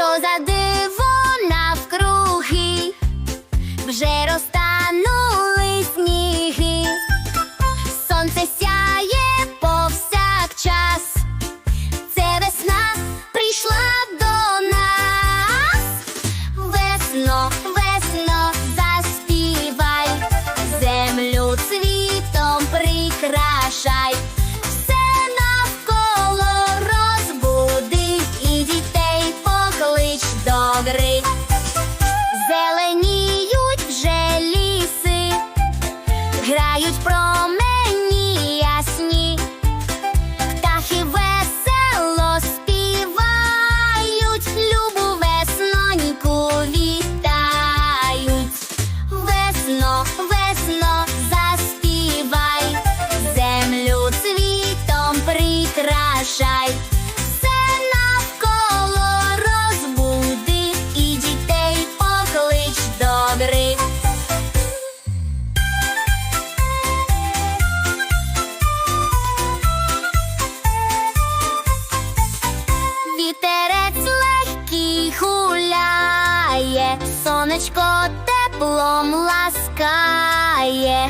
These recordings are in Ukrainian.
shows Весно, весно, заспівай, землю цвітом прикрашай, все навколо розбуди і дітей поклич до гри. Вітерець легкий гуляє, сонечко теплом ласкає,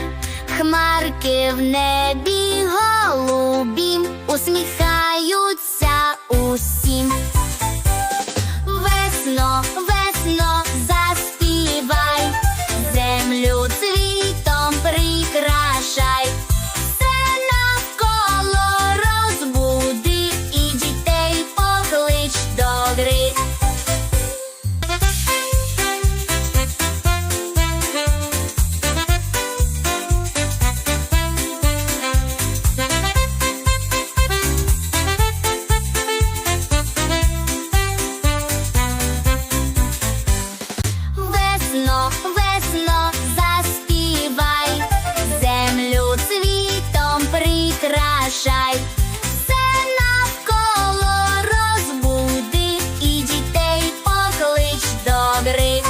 хмарки в небі голубім усміхаються все навколо розбуди і дітей поклич до гри.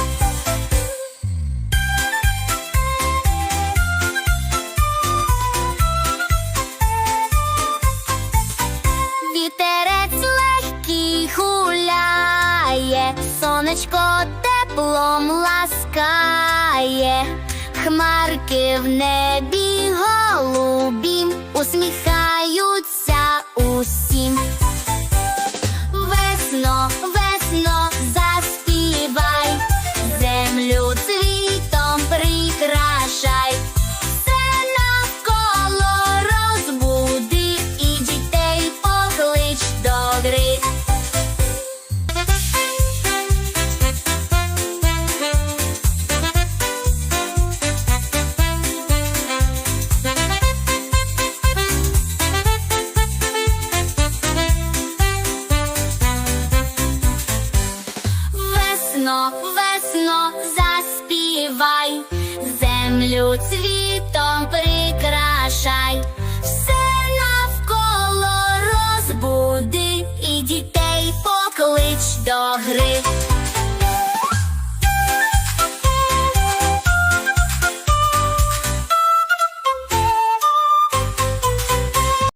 Вітерець легкий гуляє, сонечко теплом ласкає, хмарки в небі голубім усміхаються Весно, заспівай, землю цвітом прикрашай, все навколо розбуди і дітей поклич до гри. Землю цвітом прикрашай, все навколо розбуди і дітей поклич до гри.